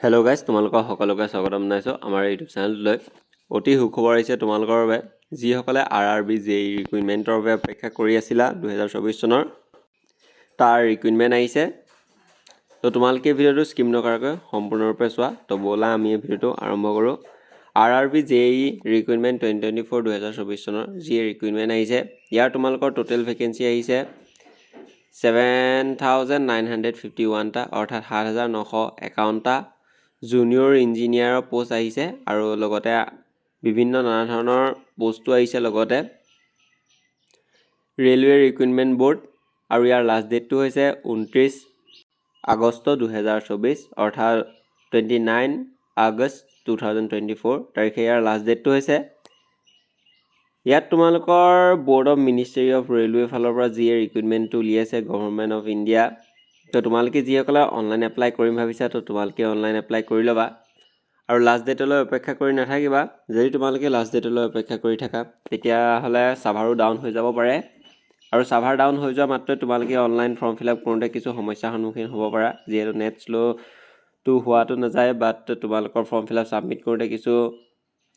Hello guys তোমালোকৰ সকলোকে স্বাগতম জনাইছোঁ আমাৰ ইউটিউব চেনেলটোলৈ অতি সুখবৰ আহিছে তোমালোকৰ বাবে। যিসকলে R R B J E ৰিকুইৰমেণ্টৰ বাবে অপেক্ষা কৰি আছিলা দুহেজাৰ চৌবিছ চনৰ তাৰ ৰিকুইৰমেণ্ট আহিছে। তো তোমালোকে ভিডিঅ'টো স্কিম নকৰাকৈ সম্পূৰ্ণৰূপে চোৱা। তো ব'লা আমি এই ভিডিঅ'টো আৰম্ভ কৰোঁ। R R B J E requirement twenty twenty four দুহেজাৰ চৌবিছ চনৰ যি ৰিকুইৰমেণ্ট আহিছে ইয়াৰ তোমালোকৰ টোটেল ভেকেঞ্চি আহিছে seven thousand nine hundred fifty ওৱানটা অৰ্থাৎ সাত হাজাৰ নশ একাৱন্নটা। জুনিয়ৰ ইঞ্জিনিয়াৰৰ প'ষ্ট আহিছে আৰু লগতে বিভিন্ন নানা ধৰণৰ প'ষ্টো আহিছে লগতে। ৰেলৱে ৰিক্ৰুইটমেণ্ট বৰ্ড আৰু ইয়াৰ লাষ্ট ডেটটো হৈছে ঊনত্ৰিছ আগষ্ট দুহেজাৰ চৌবিছ অৰ্থাৎ twenty nine August two thousand twenty four তাৰিখে ইয়াৰ লাষ্ট ডেটটো হৈছে। ইয়াত তোমালোকৰ board of ministry of railway ফালৰ পৰা যিয়ে ৰিক্ৰুইটমেণ্টটো উলিয়াইছে গভৰ্ণমেণ্ট অফ ইণ্ডিয়া তো তোমালোকে যিসকলে অনলাইন এপ্লাই কৰিম ভাবিছা তো তোমালোকে অনলাইন এপ্লাই কৰি ল'বা। আৰু লাষ্ট ডেটলৈ অপেক্ষা কৰি নাথাকিবা যদি তোমালোকে লাষ্ট ডেটলৈ অপেক্ষা কৰি থাকা তেতিয়াহ'লে ছাৰ্ভাৰো ডাউন হৈ যাব পাৰে। আৰু ছাৰ্ভাৰ ডাউন হৈ যোৱা মাত্ৰই তোমালোকে অনলাইন ফৰ্ম ফিল আপ কৰোঁতে কিছু সমস্যাৰ সন্মুখীন হ'ব পাৰা। যিহেতু নেট শ্ল'টো হোৱাটো নাযায় বাট তোমালোকৰ ফৰ্ম ফিল আপ ছাবমিট কৰোঁতে কিছু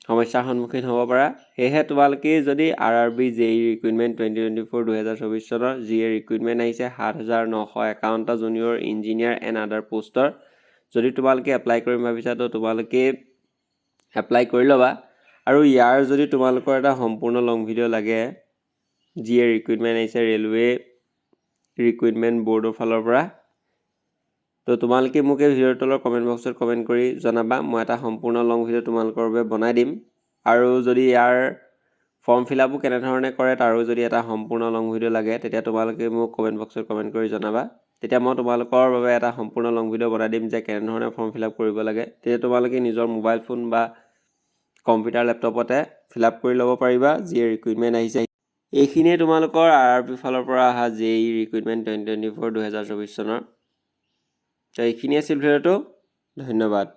সমস্যাৰ সন্মুখীন হ'ব পাৰা। সেয়েহে তোমালোকে যদি R R B J E recruitment twenty twenty four দুহেজাৰ চৌবিছ চনৰ যি ৰিক্ৰুইটমেণ্ট আহিছে সাত হাজাৰ নশ একাৱন্নটা জুনিয়ৰ ইঞ্জিনিয়াৰ এণ্ড আদাৰ প'ষ্টৰ যদি তোমালোকে এপ্লাই কৰিম ভাবিছা তো তোমালোকে এপ্লাই কৰি ল'বা। আৰু ইয়াৰ যদি তোমালোকৰ এটা সম্পূৰ্ণ লং ভিডিঅ' লাগে যিয়ে ৰিক্ৰুইটমেণ্ট আহিছে ৰেলৱে ৰিক্ৰুইটমেণ্ট বৰ্ডৰ ফালৰ পৰা। তো তোমালোকে মোক এই ভিডিঅ'ৰ তলৰ কমেণ্ট বক্সত কমেণ্ট কৰি জনাবা মই এটা সম্পূৰ্ণ লং ভিডিঅ' তোমালোকৰ বাবে বনাই দিম। আৰু যদি ইয়াৰ ফৰ্ম ফিল আপো কেনেধৰণে কৰে তাৰো যদি এটা সম্পূৰ্ণ লং ভিডিঅ' লাগে তেতিয়া তোমালোকে মোক কমেণ্ট বক্সত কমেণ্ট কৰি জনাবা। তেতিয়া মই তোমালোকৰ বাবে এটা সম্পূৰ্ণ লং ভিডিঅ' বনাই দিম যে কেনেধৰণে ফৰ্ম ফিল আপ কৰিব লাগে। তেতিয়া তোমালোকে নিজৰ মোবাইল ফোন বা কম্পিউটাৰ লেপটপতে ফিল আপ কৰি ল'ব পাৰিবা যিয়ে ৰিক্ৰুইটমেণ্ট আহিছে। এইখিনিয়ে তোমালোকৰ আৰ আৰ পি ফালৰ পৰা অহা J E recruitment twenty twenty four দুহেজাৰ চৌবিছ চনৰ। তো এইখিনি আছিল ভিডিঅ'টো ধন্যবাদ।